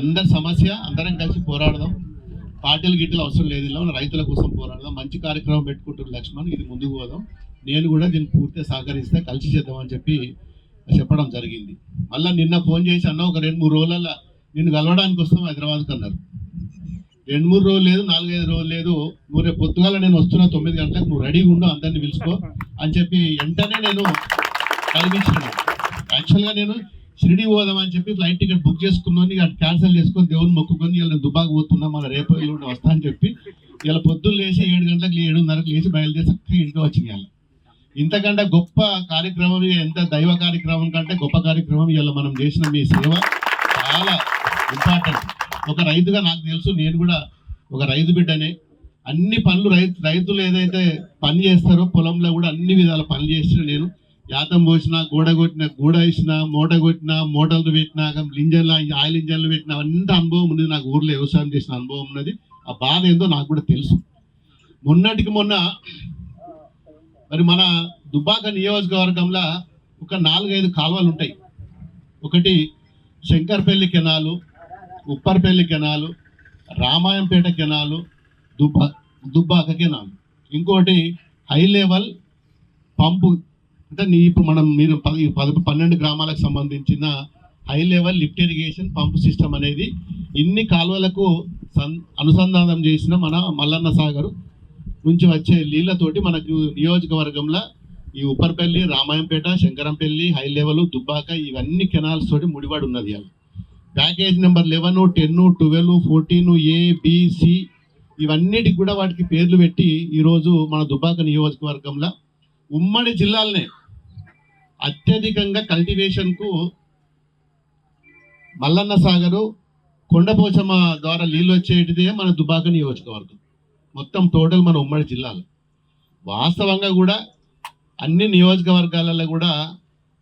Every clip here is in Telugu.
అందరి సమస్య అందరం కలిసి పోరాడదాం. పార్టీలు గిట్టలు అవసరం లేదు. ఇలా రైతుల కోసం పోరాడదాం. మంచి కార్యక్రమం పెట్టుకుంటున్న లక్ష్మణ్. ఇది ముందుకు పోదాం. నేను కూడా దీన్ని పూర్తిగా సహకరిస్తే కలిసి చేద్దామని చెప్పి చెప్పడం జరిగింది. మళ్ళీ నిన్న ఫోన్ చేసి అన్న ఒక రెండు మూడు రోజులలో నిన్ను కలవడానికి వస్తాం హైదరాబాద్కి అన్నారు. రెండు మూడు రోజులు లేదు నాలుగైదు రోజులు లేదు. నువ్వు రేపు పొద్దుగాల నేను వస్తున్నా తొమ్మిది గంటలకు నువ్వు రెడీగా ఉండు అందరిని పిలుచుకో అని చెప్పి వెంటనే నేను కనిపించాను యాక్చువల్గా నేను షిరిడి పోదామని చెప్పి ఫ్లైట్ టికెట్ బుక్ చేసుకున్నాను ఇక క్యాన్సిల్ చేసుకొని దేవుని మొక్కుకొని ఇలా నేను దుబాకు పోతున్నా మన రేపు ఎల్లుండి వస్తా అని చెప్పి ఇలా పొద్దున్న లేచి ఏడు గంటలకు ఏడున్నరకు లేచి బయలుదేరి చక్కగా ఇంటికి వచ్చింది ఇలా ఇంతకంటే గొప్ప కార్యక్రమం ఎంత దైవ కార్యక్రమం కంటే గొప్ప కార్యక్రమం ఇలా మనం చేసిన మీ సేవ చాలా ఇంపార్టెంట్ ఒక రైతుగా నాకు తెలుసు నేను కూడా ఒక రైతు బిడ్డనే. అన్ని పనులు రైతు రైతులు ఏదైతే పని చేస్తారో పొలంలో కూడా అన్ని విధాల పనులు చేసిన నేను. యాతం పోసినా గోడ కొట్టిన గూడ వేసిన మూట కొట్టిన మోటార్లు పెట్టినా ఇంజన్లు ఆయిల్ ఇంజన్లు పెట్టిన అంత అనుభవం ఉన్నది నాకు ఊర్లో వ్యవసాయం చేసిన అనుభవం ఉన్నది. ఆ బాధ ఏందో నాకు కూడా తెలుసు. మొన్నటికి మొన్న మరి మన దుబ్బాక నియోజకవర్గంలో ఒక నాలుగైదు కాలువలు ఉంటాయి. ఒకటి Shankarpalli canal Upparpalli canal Ramayampet canal దుబ్బా దుబ్బాక కెనాలు. ఇంకోటి హై లెవెల్ పంపు అంటే నీ ఇప్పుడు మనం మీరు పది పన్నెండు గ్రామాలకు సంబంధించిన high level lift irrigation pump system అనేది ఇన్ని కాలువలకు అనుసంధానం చేసిన మన మల్లన్న సాగర్ నుంచి వచ్చే నీళ్ళతోటి మనకు నియోజకవర్గంలో ఈ ఉప్పర్పల్లి రామాయంపేట శంకరంపల్లి హై లెవెల్ దుబ్బాక ఇవన్నీ కెనాల్స్ తోటి ముడిపడి ఉన్నది package number eleven ten twelve fourteen A BC ఇవన్నిటికి కూడా వాటికి పేర్లు పెట్టి ఈరోజు మన దుబ్బాక నియోజకవర్గంలో ఉమ్మడి జిల్లాలనే అత్యధికంగా కల్టివేషన్కు మల్లన్న సాగరు కొండపోచమ్మ ద్వారా నీళ్ళు వచ్చేటిదే మన దుబాక నియోజకవర్గం. మొత్తం టోటల్ మన ఉమ్మడి జిల్లాలో. వాస్తవంగా కూడా అన్ని నియోజకవర్గాలలో కూడా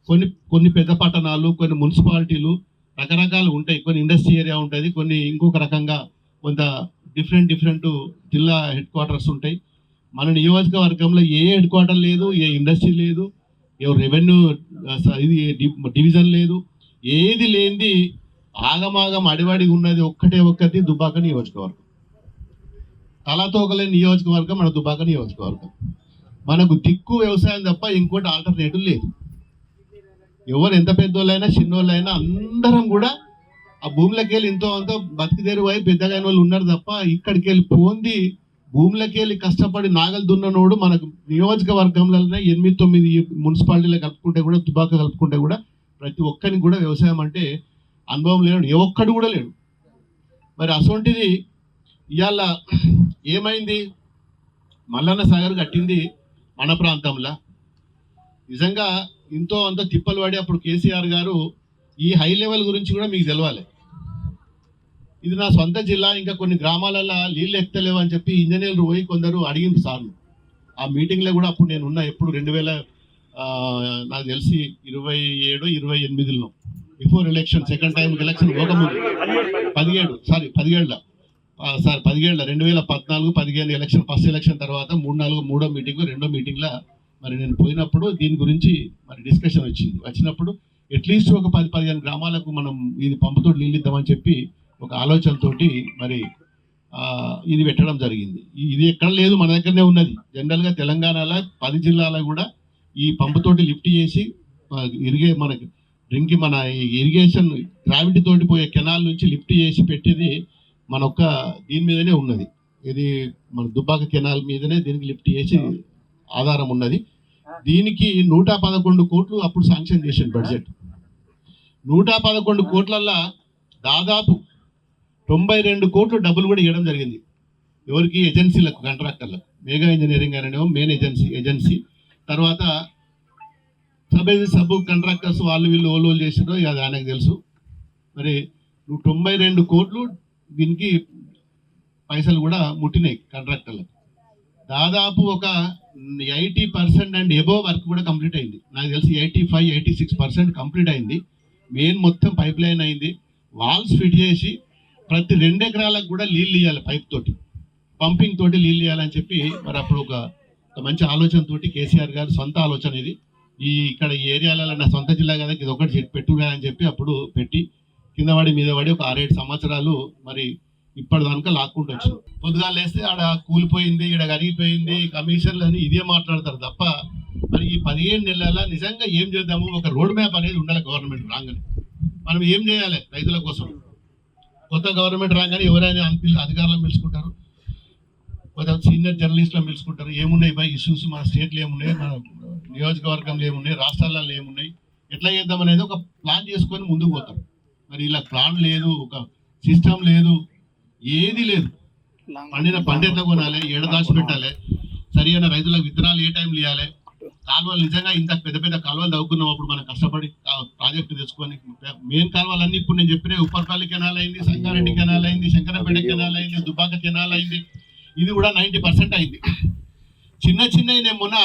కొన్ని కొన్ని పెద్ద పట్టణాలు కొన్ని మున్సిపాలిటీలు రకరకాలు ఉంటాయి. కొన్ని ఇండస్ట్రీ ఏరియా ఉంటుంది కొన్ని ఇంకొక రకంగా కొంత డిఫరెంట్ డిఫరెంట్ జిల్లా హెడ్ క్వార్టర్స్ ఉంటాయి. మన నియోజకవర్గంలో ఏ హెడ్ క్వార్టర్ లేదు ఏ ఇండస్ట్రీ లేదు. రెవెన్యూ ఇది డివిజన్ లేదు. ఏది లేనిది ఆగమాగం అడివాడి ఉన్నది ఒక్కటే ఒక్కటి దుబాక నియోజకవర్గం. తలతోకలేని నియోజకవర్గం మన దుబాక నియోజకవర్గం. మనకు దిక్కు వ్యవసాయం తప్ప ఇంకోటి ఆల్టర్నేటివ్ లేదు. ఎవరు ఎంత పెద్దోళ్ళైనా చిన్నోళ్ళైనా అందరం కూడా ఆ భూములకి వెళ్ళి ఇంతో అంతో బతికిదేరు పోయి పెద్దగా వాళ్ళు ఉన్నారు తప్ప ఇక్కడికి వెళ్ళి పోంది భూములకి వెళ్ళి కష్టపడి నాగలు దున్ననోడు మనకు నియోజకవర్గంలోనే ఎనిమిది తొమ్మిది మున్సిపాలిటీలో కలుపుకుంటే కూడా దుబాక కలుపుకుంటే కూడా ప్రతి ఒక్కరికి కూడా వ్యవసాయం అంటే అనుభవం లేడు ఏ ఒక్కడు కూడా లేడు. మరి అటువంటిది ఇవాళ ఏమైంది? మల్లన్న సాగర్ కట్టింది మన ప్రాంతంలో. నిజంగా ఇంతో అంత తిప్పలు పడి అప్పుడు కేసీఆర్ గారు ఈ హై లెవెల్ గురించి కూడా మీకు తెలవాలి. ఇది నా సొంత జిల్లా ఇంకా కొన్ని గ్రామాలలో నీళ్ళు ఎక్కలేవు అని చెప్పి ఇంజనీర్లు పోయి కొందరు అడిగింది సార్లు. ఆ మీటింగ్లో కూడా అప్పుడు నేను ఉన్నా ఎప్పుడు రెండు వేల నాకు తెలిసి ఇరవై ఏడు ఇరవై ఎనిమిదిలో. Before election second time election పోకముందు. పదిహేడు సారీ పదిహేడుల. సార్ పదిహేడుల రెండు వేల పద్నాలుగు పదిహేను ఎలక్షన్ ఫస్ట్ ఎలక్షన్ తర్వాత మూడు నాలుగు మూడో మీటింగ్ రెండో మీటింగ్లో మరి నేను పోయినప్పుడు దీని గురించి మరి డిస్కషన్ వచ్చింది. వచ్చినప్పుడు అట్లీస్ట్ ఒక పది పదిహేను గ్రామాలకు మనం ఇది పంపుతో నీళ్ళు ఇద్దామని చెప్పి ఒక ఆలోచనతోటి మరి ఇది పెట్టడం జరిగింది. ఇది ఎక్కడ లేదు మన దగ్గరనే ఉన్నది. జనరల్గా తెలంగాణలో పది జిల్లాలో కూడా ఈ పంపుతోటి లిఫ్ట్ చేసి ఇరిగే మనకి డ్రింక్ మన ఇరిగేషన్ గ్రావిటీ తోటి పోయే కెనాల్ నుంచి లిఫ్ట్ చేసి పెట్టేది మన ఒక్క దీని మీదనే ఉన్నది. ఇది మన దుబ్బాక కెనాల్ మీదనే దీనికి లిఫ్ట్ చేసి ఆధారం ఉన్నది. దీనికి నూట పదకొండు కోట్లు అప్పుడు శాంక్షన్ చేసిన బడ్జెట్. నూట పదకొండు కోట్లల్లో దాదాపు తొంభై రెండు కోట్లు డబ్బులు కూడా ఇవ్వడం జరిగింది. ఎవరికి? ఏజెన్సీలకు కాంట్రాక్టర్లకు. మేఘా ఇంజనీరింగ్ అనేవి మెయిన్ ఏజెన్సీ ఏజెన్సీ తర్వాత సబ్ సబ్ కాంట్రాక్టర్స్ వాళ్ళు వీళ్ళు ఓళ్ళు చేసారో అది ఆయనకు తెలుసు. మరి నువ్వు తొంభై రెండు కోట్లు దీనికి పైసలు కూడా ముట్టినాయి కాంట్రాక్టర్లకు. దాదాపు ఒక eighty percent and above work కూడా కంప్లీట్ అయింది. నాకు తెలిసి eighty five eighty six percent complete అయింది. మెయిన్ మొత్తం పైప్ లైన్ అయింది. వాల్స్ ఫిట్ చేసి ప్రతి రెండు ఎకరాలకు కూడా నీళ్ళు ఇవ్వాలి పైప్ తోటి. పంపింగ్ తోటి నీళ్ళు ఇవ్వాలని చెప్పి మరి అప్పుడు ఒక మంచి ఆలోచన తోటి కేసీఆర్ గారు సొంత ఆలోచన ఇది. ఈ ఇక్కడ ఈ ఏరియాలలో నా సొంత జిల్లా కదా ఇది ఒకటి చెట్టు అని చెప్పి అప్పుడు పెట్టి కింద పడి మీద పడి ఒక ఆరేడు సంవత్సరాలు మరి ఇప్పటిదాకా లాక్కుంటూ వచ్చిన పొద్దుగా లేస్తే ఆడ కూలిపోయింది ఈడ కరిగిపోయింది కమిషన్లు అని ఇదే మాట్లాడతారు తప్ప మరి ఈ పదిహేను నెలల నిజంగా ఏం చేద్దాము? ఒక రోడ్ మ్యాప్ అనేది ఉండాలి గవర్నమెంట్ రాగానే మనం ఏం చేయాలి రైతుల కోసం? కొత్త గవర్నమెంట్ రాగానే ఎవరైనా అనిపి అధికారులను పిలుచుకుంటారు. కొంత సీనియర్ జర్నలిస్టులను పిలుచుకుంటారు. ఏమున్నాయి బై ఇష్యూస్ మన స్టేట్లో ఏమున్నాయి? మన నియోజకవర్గంలో ఏమున్నాయి? రాష్ట్రాలలో ఏమున్నాయి? ఎట్లా చేద్దాం అనేది ఒక ప్లాన్ చేసుకొని ముందుకు పోతారు మరి ఇలా ప్లాన్ లేదు ఒక సిస్టమ్ లేదు ఏది లేదు. పండిన పంట ఎట్లా కొనాలి? ఏడ దాచి పెట్టాలి సరైన రైతులకు విత్తనాలు ఏ టైంలో ఇవ్వాలి కాలువలు నిజంగా ఇంత పెద్ద పెద్ద కాలువలు తవ్వుకున్నాం అప్పుడు మనం కష్టపడి ప్రాజెక్టు తెచ్చుకొని మెయిన్ కాలువలన్నీ ఇప్పుడు నేను చెప్పిన ఉప్పర్పల్లి కెనాల్ అయింది సంగారెడ్డి కెనాల్ అయింది శంకరపేట కెనాల్ అయింది దుబ్బాక కెనాల్ అయింది ఇది కూడా నైంటీ పర్సెంట్ అయింది. చిన్న చిన్నవి నేను మొన్న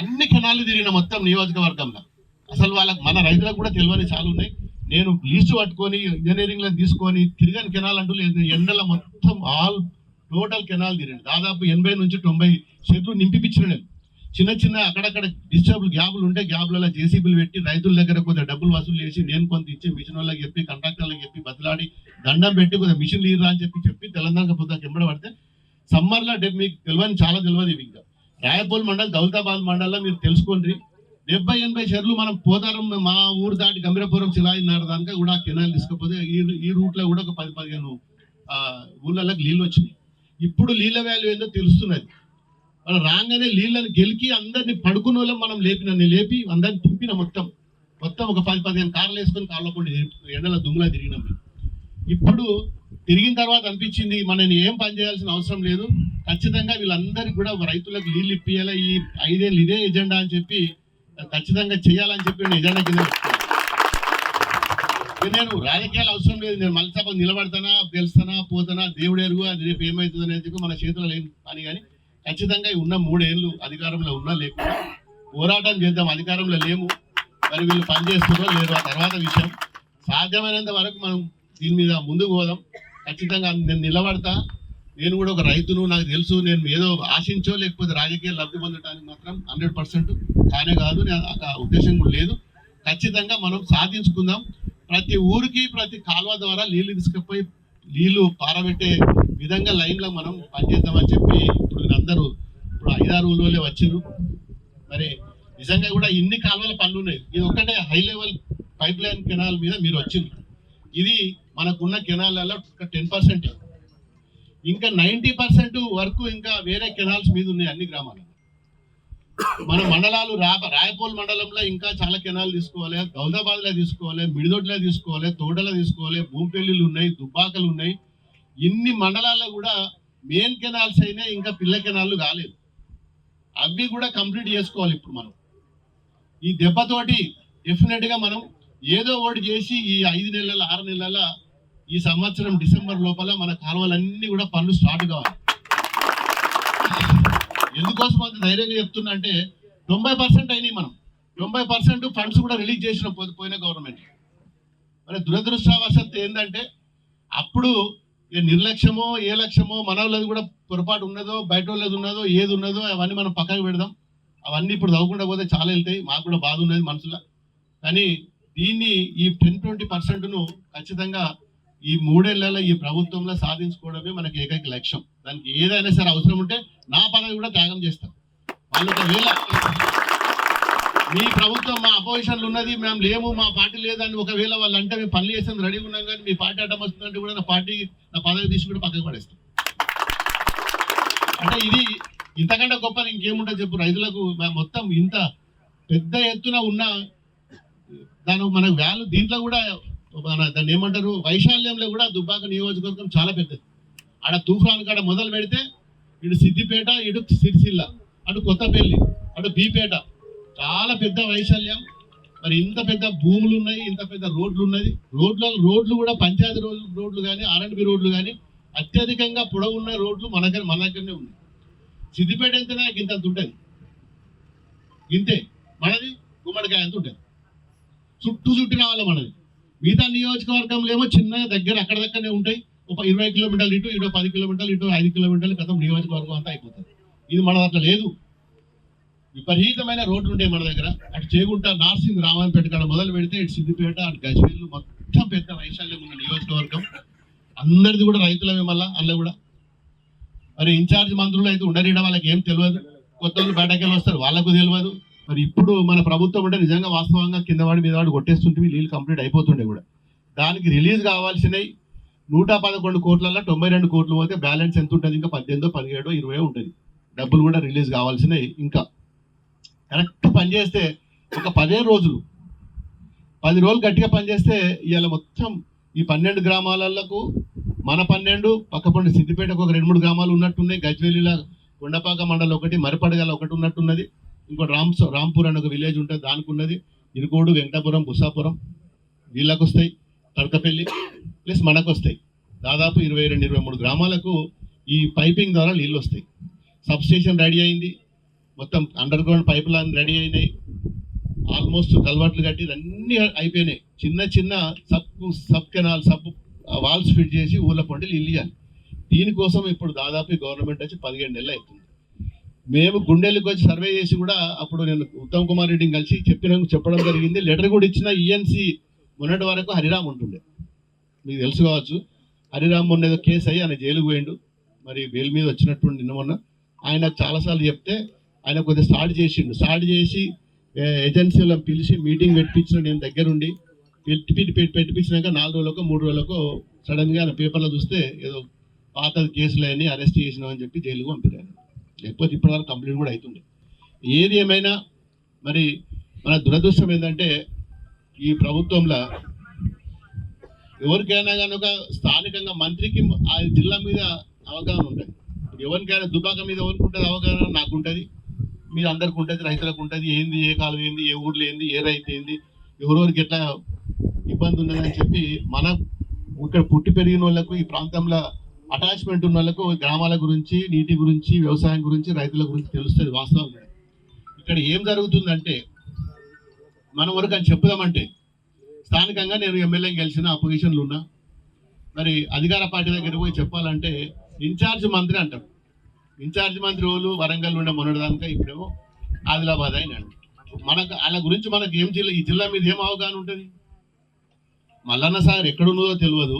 అన్ని కెనాలు తిరిగిన మొత్తం నియోజకవర్గంలో. అసలు వాళ్ళకి మన రైతులకు కూడా తెలియని చాలా ఉన్నాయి. నేను లీజు పట్టుకొని ఇంజనీరింగ్లో తీసుకొని తిరగని కెనాల్ అంటూ లేదు. ఎండల మొత్తం ఆల్ టోటల్ కెనాల్ తిరిగింది దాదాపు ఎనభై నుంచి తొంభై చెట్లు నింపిపించిన నేను. చిన్న చిన్న అక్కడక్కడ డిస్టర్బ్ గ్యాబులు ఉంటే గ్యాబ్లలో జేసీబీలు పెట్టి రైతుల దగ్గర కొద్దిగా డబ్బులు వసూలు చేసి నేను కొంత ఇచ్చి మిషన్ వాళ్ళకి చెప్పి కాంట్రాక్టర్లకు చెప్పి బతిలాడి దండం పెట్టి కొంత మిషన్ ఇరా అని చెప్పి చెప్పి తెలంగాణ పొద్దుకు ఎంబడ పడితే సమ్మర్లో డెబ్ మీకు తెలియని చాలా తెలియదు ఇవి ఇంకా. రాయపూల్ మండల్ దౌలతాబాద్ మండలంలో మీరు తెలుసుకోండి. డెబ్బై ఎనభై చెర్లు మనం పోతారం మా ఊరు దాటి గంభీరపురం శిలాయినారు దానిక కూడా కెనాల్ తీసుకపోతే ఈ ఈ కూడా ఒక పది పదిహేను ఆ, ఊళ్ళలోకి నీళ్ళు వచ్చినాయి. ఇప్పుడు నీళ్ళ వాల్యూ ఏందో తెలుస్తున్నది. మనం రాగానే నీళ్ళని గెలికి అందరిని పడుకున్న వాళ్ళం మనం లేపిన లేపి అందరిని తింపిన మొత్తం. మొత్తం ఒక పది పదిహేను కార్లు వేసుకొని కార్లో కూడా ఎండల దుమ్ములా తిరిగినాం ఇప్పుడు తిరిగిన తర్వాత అనిపించింది మనని ఏం పని చేయాల్సిన అవసరం లేదు. ఖచ్చితంగా వీళ్ళందరికీ కూడా రైతులకు నీళ్ళు ఇప్పియాలా ఈ ఐదేళ్ళు ఇదే ఎజెండా అని చెప్పి ఖచ్చితంగా చేయాలని చెప్పి నేను ఎజెండా కింద నేను రాజకీయాలు అవసరం లేదు నేను మళ్ళీ సభ నిలబడతానా గెలుస్తానా పోతానా దేవుడు ఎరుగు అది రేపు ఏమవుతుంది అనేది చెప్పి మన చేతిలో లేని పని కానీ ఖచ్చితంగా ఉన్న మూడేళ్ళు అధికారంలో ఉన్నా లేకుండా పోరాటం చేద్దాం అధికారంలో లేము. మరి వీళ్ళు పని చేస్తున్నారో లేరు ఆ తర్వాత విషయం. సాధ్యమైనంత వరకు మనం దీని మీద ముందుకు పోదాం. ఖచ్చితంగా నేను నిలబడతా. నేను కూడా ఒక రైతును నాకు తెలుసు నేను ఏదో ఆశించో లేకపోతే రాజకీయ లబ్ధి పొందడానికి మాత్రం హండ్రెడ్ పర్సెంట్ కానే కాదు నేను ఉద్దేశం కూడా లేదు. ఖచ్చితంగా మనం సాధించుకుందాం. ప్రతి ఊరికి ప్రతి కాలువ ద్వారా నీళ్ళు తీసుకుపోయి నీళ్ళు పారబెట్టే విధంగా లైన్లో మనం పనిచేద్దామని చెప్పి ఇప్పుడు అందరూ ఇప్పుడు ఐదారు ఊళ్ళోనే వచ్చారు మరి నిజంగా కూడా ఇన్ని కాలువల పనులు ఉన్నాయి ఇది ఒక్కటే high level pipe line canal మీద మీరు వచ్చింది ఇది మనకున్న కెనాలలో ఒక టెన్ పర్సెంట్ ఇంకా నైంటీ పర్సెంట్ వరకు ఇంకా వేరే కెనాల్స్ మీద ఉన్నాయి అన్ని గ్రామాలు మన మండలాలు రా రాయపోల్ మండలంలో ఇంకా చాలా కెనాల్ తీసుకోవాలి గౌదాబాద్లో తీసుకోవాలి మిడిదొడ్లో తీసుకోవాలి తోటలో తీసుకోవాలి భూపెల్లిలు ఉన్నాయి దుబ్బాకలు ఉన్నాయి. ఇన్ని మండలాల్లో కూడా మెయిన్ కెనాల్స్ అయినా ఇంకా పిల్ల కెనాల్ కాలేదు. అవి కూడా కంప్లీట్ చేసుకోవాలి ఇప్పుడు మనం. ఈ దెబ్బతోటి డెఫినెట్గా మనం ఏదో ఒకటి చేసి ఈ ఐదు నెలల ఆరు నెలల ఈ సంవత్సరం డిసెంబర్ లోపల మన కాలువలన్నీ కూడా పనులు స్టార్ట్ కావాలి. ఎందుకోసం అంత ధైర్యంగా చెప్తున్నా అంటే తొంభై పర్సెంట్ అయినాయి మనం. తొంభై పర్సెంట్ ఫండ్స్ కూడా రిలీజ్ చేసిన పోయిన గవర్నమెంట్ మరి దురదృష్టవశాత్తు ఏంటంటే అప్పుడు ఏ నిర్లక్ష్యమో ఏ లక్ష్యమో మన వాళ్ళది కూడా పొరపాటు ఉన్నదో బయట వాళ్ళది ఉన్నదో ఏది ఉన్నదో అవన్నీ మనం పక్కకు పెడదాం. అవన్నీ ఇప్పుడు తవ్వకుండా పోతే చాలా వెళ్తాయి. మాకు కూడా బాధ ఉన్నది మనసులో. కానీ దీన్ని ఈ టెన్ ట్వంటీ పర్సెంట్ను ఖచ్చితంగా ఈ మూడేళ్ళలో ఈ ప్రభుత్వంలో సాధించుకోవడమే మనకి ఏకైక లక్ష్యం. దానికి ఏదైనా సరే అవసరం ఉంటే నా పదవి కూడా త్యాగం చేస్తాం. వాళ్ళు ఒకవేళ మీ ప్రభుత్వం మా అపోజిషన్లు ఉన్నది మేము లేము మా పార్టీ లేదని ఒకవేళ వాళ్ళు అంటే మేము పనులు చేసేందుకు రెడీ ఉన్నాం కానీ మీ పార్టీ అడ్డం వస్తుందంటే కూడా నా పార్టీ నా పదవి తీసి కూడా పక్కకు పడేస్తాం. అంటే ఇది ఇంతకంటే గొప్ప ఇంకేముంటుంది చెప్పు రైతులకు మొత్తం ఇంత పెద్ద ఎత్తున ఉన్న దాని మన వాల్యూ దీంట్లో కూడా మన దాన్ని ఏమంటారు వైశాల్యంలో కూడా దుబ్బాక నియోజకవర్గం చాలా పెద్దది. ఆడ తూఫాన్ కాడ మొదలు పెడితే ఇటు సిద్దిపేట ఇటు సిరిసిల్ల అటు కొత్తపల్లి అటు బీపేట చాలా పెద్ద వైశాల్యం. మరి ఇంత పెద్ద భూములు ఉన్నాయి ఇంత పెద్ద రోడ్లు ఉన్నది రోడ్ల రోడ్లు కూడా పంచాయతీ రోడ్లు రోడ్లు కానీ ఆర్ఎండ్బి రోడ్లు కానీ అత్యధికంగా పొడవున్న రోడ్లు మన దగ్గర మన దగ్గరనే ఉన్నాయి. సిద్దిపేట ఎంతనే ఇంత ఉంటుంది. ఇంతే. మనది గుమ్మడికాయ ఎంత ఉంటుంది. చుట్టూ చుట్టి రావాలి మనది. మిగతా నియోజకవర్గంలో ఏమో చిన్న దగ్గర అక్కడ దగ్గరనే ఉంటాయి. ఒక ఇరవై కిలోమీటర్లు ఇటు ఇటు పది కిలోమీటర్లు ఇటు ఐదు కిలోమీటర్లు గతం నియోజకవర్గం అంతా అయిపోతుంది. ఇది మన అట్లా లేదు. విపరీతమైన రోడ్లు ఉంటాయి మన దగ్గర. అటు చేగుంట నార్సింగ్ రామాయణపేట కాడ మొదలు పెడితే ఇటు సిద్దిపేట అటు గజ్వేల్ మొత్తం పెద్ద వైశాల్యం ఉన్న నియోజకవర్గం. అందరిది కూడా రైతులమే మళ్ళా అందులో కూడా. మరి ఇన్ఛార్జ్ మంత్రులు అయితే ఉండరీయడం వాళ్ళకి ఏం తెలియదు. కొత్త వాళ్ళు బయటకెళ్ళి వస్తారు వాళ్ళకు తెలియదు. మరి ఇప్పుడు మన ప్రభుత్వం అంటే నిజంగా వాస్తవంగా కింద వాడి మీద వాడు కొట్టేస్తుంటే నీళ్ళు కంప్లీట్ అయిపోతుండే కూడా. దానికి రిలీజ్ కావాల్సినవి నూట పదకొండు కోట్లలో తొంభై రెండు కోట్లు పోతే బ్యాలెన్స్ ఎంత ఉంటుంది? ఇంకా పద్దెనిమిదో పదిహేడో ఇరవై ఉంటుంది. డబ్బులు కూడా రిలీజ్ కావాల్సినవి ఇంకా. కరెక్ట్ పనిచేస్తే ఒక పదిహేను రోజులు. పది రోజులు గట్టిగా పనిచేస్తే ఇవాళ మొత్తం ఈ పన్నెండు గ్రామాలకు మన పన్నెండు పక్కపండి సిద్దిపేటకు ఒక రెండు మూడు గ్రామాలు ఉన్నట్టున్నాయి. గజ్వేలిలో కొండపాక మండలం ఒకటి మరిపడగల ఒకటి ఉన్నట్టున్నది. ఇంకోటి రామ్ రాంపూర్ అని ఒక విలేజ్ ఉంటుంది దానికి ఉన్నది ఇరుకోడు వెంకటాపురం బుసాపురం వీళ్ళకు వస్తాయి తడకపల్లి ప్లస్ మనకు వస్తాయి దాదాపు ఇరవై రెండు ఇరవై మూడు గ్రామాలకు ఈ పైపింగ్ ద్వారా నీళ్ళు వస్తాయి సబ్ స్టేషన్ రెడీ అయింది. మొత్తం underground pipe line ready అయినాయి. ఆల్మోస్ట్ కల్వర్ట్లు కట్టి అన్నీ అయిపోయినాయి. చిన్న చిన్న sub sub canal sub valves fit చేసి ఊళ్ళ పంటలు ఇల్లియాలి. దీనికోసం ఇప్పుడు దాదాపు గవర్నమెంట్ వచ్చి పదిహేడు నెలలు అవుతుంది. మేము గుండెలకు వచ్చి సర్వే చేసి కూడా అప్పుడు నేను ఉత్తమ్ కుమార్ రెడ్డిని కలిసి చెప్పిన చెప్పడం జరిగింది. లెటర్ కూడా ఇచ్చిన ఈఎన్సీ మొన్నటి వరకు హరిరామ్ ఉంటుండే. మీకు తెలుసు కావచ్చు. హరిరామ్ మొన్న ఏదో కేసు అయ్యి ఆయన జైలుకు పోయిండు. మరి బెయిల్ మీద వచ్చినట్టు నిన్న మొన్న. ఆయన చాలాసార్లు చెప్తే ఆయన కొద్దిగా స్టార్ట్ చేసిండు. స్టార్ట్ చేసి ఏజెన్సీలను పిలిచి మీటింగ్ పెట్టించిన నేను దగ్గరుండి పెట్టి పెట్టి పెట్టి నాలుగు రోజులకు మూడు రోజులకు సడన్గా ఆయన పేపర్లో చూస్తే ఏదో పాత కేసులు అన్ని అరెస్ట్ చేసినామని చెప్పి జైలుకు పంపించారు లేకపోతే ఇప్పటివరకు కంప్లీట్ కూడా అవుతుండే ఏది ఏమైనా మరి మన దురదృష్టం ఏంటంటే ఈ ప్రభుత్వంలో ఎవరికైనా కానీ ఒక స్థానికంగా మంత్రికి ఆ జిల్లా మీద అవగాహన ఉంటుంది. ఎవరికైనా దుబాక మీద ఎవరికి ఉంటుంది అవగాహన? నాకు ఉంటుంది మీ అందరికి ఉంటుంది రైతులకు ఉంటుంది ఏంది ఏ కాలం ఏంది ఏ ఊర్లో ఏంది ఏ రైతు ఏంది ఎవరెవరికి ఎట్లా ఇబ్బంది ఉన్నదని చెప్పి మన ఇక్కడ పుట్టి పెరిగిన వాళ్ళకు ఈ ప్రాంతంలో అటాచ్మెంట్ ఉన్న వాళ్ళకు గ్రామాల గురించి నీటి గురించి వ్యవసాయం గురించి రైతుల గురించి తెలుస్తుంది వాస్తవం ఇక్కడ ఏం జరుగుతుందంటే మనం వరకు అని చెప్పుదామంటే స్థానికంగా నేను ఎమ్మెల్యే గెలిచిన అపోజిషన్లు ఉన్నా మరి అధికార పార్టీ దగ్గర పోయి చెప్పాలంటే ఇన్ఛార్జ్ మంత్రి అంటారు ఇన్ఛార్జ్ మంత్రి వాళ్ళు వరంగల్ ఉండే మొన్నటిదానిక ఇప్పుడేమో ఆదిలాబాద్ అయినాడు మనకు వాళ్ళ గురించి మనకు ఏం జిల్లా ఈ జిల్లా మీద ఏం అవగాహన ఉంటుంది? మల్లన్న సార్ ఎక్కడ ఉన్నదో తెలియదు.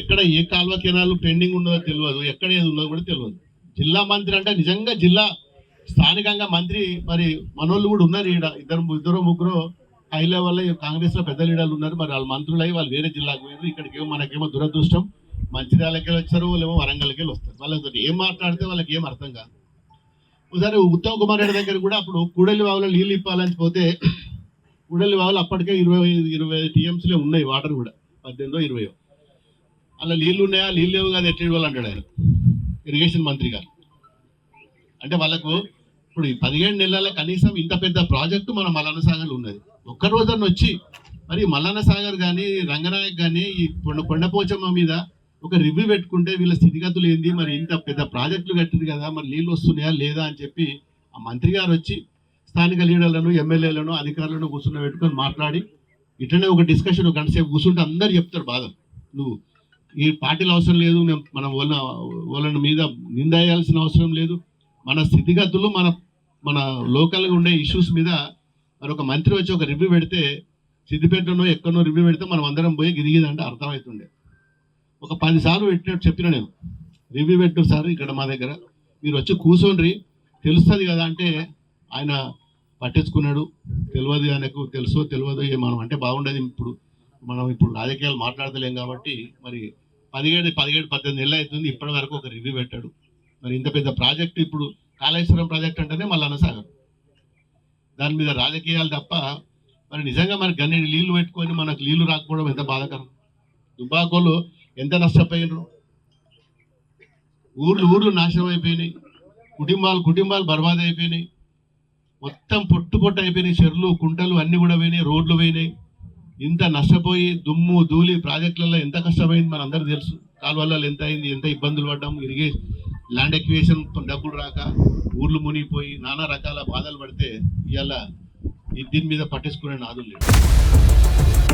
ఎక్కడ ఏ కాల్వ కెనాలు పెండింగ్ ఉన్నదో తెలియదు. ఎక్కడ ఏది ఉన్నదో కూడా తెలియదు. జిల్లా మంత్రి అంటే నిజంగా జిల్లా స్థానికంగా మంత్రి మరి మనోళ్ళు కూడా ఉన్నారు ఈడ. ఇద్దరు ఇద్దరు ముగ్గురు హై లెవెల్లో కాంగ్రెస్లో పెద్ద లీడర్లు ఉన్నారు. మరి వాళ్ళ మంత్రులు వాళ్ళు వేరే జిల్లాకు పోయారు ఇక్కడికి మనకేమో దురదృష్టం. మంచిర్యాలకి వచ్చారు వాళ్ళేమో వరంగల్కి వెళ్ళి వస్తారు. వాళ్ళతో ఏం మాట్లాడితే వాళ్ళకి ఏం అర్థం కాదు. ఒకసారి ఉత్తమ్ కుమార్ రెడ్డి దగ్గర కూడా అప్పుడు కూడలి వాగులో నీళ్ళు ఇప్పాలని పోతే కూడలి వాగులు అప్పటికే ఇరవై ఇరవై టీఎంసీలో ఉన్నాయి వాటర్ కూడా. పద్దెనిమిదో ఇరవయో. అలా నీళ్ళు ఉన్నాయా? నీళ్ళు లేవు కాదు ఎట్టి వాళ్ళు అంటాడు ఆయన. ఇరిగేషన్ మంత్రి గారు. అంటే వాళ్ళకు ఇప్పుడు ఈ పదిహేడు నెలల కనీసం ఇంత పెద్ద ప్రాజెక్టు మన మల్లన్న సాగర్లో ఉన్నది. ఒక్క రోజున వచ్చి మరి మల్లన్న సాగర్ కానీ రంగనాయక్ కానీ ఈ కొండ కొండపోచమ్మ మీద ఒక రివ్యూ పెట్టుకుంటే వీళ్ళ స్థితిగతులు ఏంది? మరి ఇంత పెద్ద ప్రాజెక్టులు కట్టింది కదా మరి నీళ్ళు వస్తున్నాయా లేదా అని చెప్పి ఆ మంత్రి గారు వచ్చి స్థానిక లీడర్లను ఎమ్మెల్యేలను అధికారులను కూర్చున్న పెట్టుకొని మాట్లాడి ఇట్లనే ఒక డిస్కషన్ ఒక గంట సేపు కూర్చుంటే అందరు చెప్తారు బాధ. నువ్వు ఈ పార్టీలు అవసరం లేదు మేము- మనం వాళ్ళ వాళ్ళని మీద నిందేయాల్సిన అవసరం లేదు. మన స్థితిగతులు మన మన లోకల్గా ఉండే ఇష్యూస్ మీద మరి ఒక మంత్రి వచ్చి ఒక రివ్యూ పెడితే సిద్దిపేటనో ఎక్కడనో రివ్యూ పెడితే మనం అందరం పోయి గిరిగిదంటే అర్థమవుతుండే. ఒక పది సార్లు పెట్టినట్టు చెప్పిన నేను. రివ్యూ పెట్టిన సార్ ఇక్కడ మా దగ్గర. మీరు వచ్చి కూర్చోండి తెలుస్తుంది కదా అంటే ఆయన పట్టించుకున్నాడు. తెలియదు ఆయనకు. తెలుసో తెలియదు మనం అంటే బాగుండేది ఇప్పుడు. మనం ఇప్పుడు రాజకీయాలు మాట్లాడతలేం కాబట్టి మరి పదిహేడు పదిహేడు పద్దెనిమిది నెలలు అవుతుంది. ఇప్పటి వరకు ఒక రివ్యూ పెట్టాడు. మరి ఇంత పెద్ద ప్రాజెక్ట్ ఇప్పుడు కాళేశ్వరం ప్రాజెక్ట్ అంటేనే మళ్ళీ అనసాగర్. దాని మీద రాజకీయాలు తప్ప మరి నిజంగా మనకి గన్ని నీళ్ళు పెట్టుకొని మనకు నీళ్ళు రాకపోవడం ఎంత బాధాకరం. దుబాకోలు ఎంత నష్టపోయినరు? ఊర్లు ఊర్లు నాశనం అయిపోయినాయి. కుటుంబాలు కుటుంబాలు బర్బాద్ అయిపోయినాయి. మొత్తం పొట్టుపొట్టు అయిపోయినాయి. చెర్లు కుంటలు అన్నీ కూడా పోయినాయి. రోడ్లు పోయినాయి. ఇంత నష్టపోయి దుమ్ము ధూళి ప్రాజెక్టులలో ఎంత కష్టమైంది మన అందరికీ తెలుసు. కాలువలలో ఎంత అయింది ఎంత ఇబ్బందులు పడ్డాము. ఇరిగే ల్యాండ్ ఎక్వేషన్ డబ్బులు రాక ఊర్లు మునిగిపోయి నానా రకాల బాధలు పడితే ఇవాళ ఈ దీని మీద పట్టించుకునే నాదులు లేదు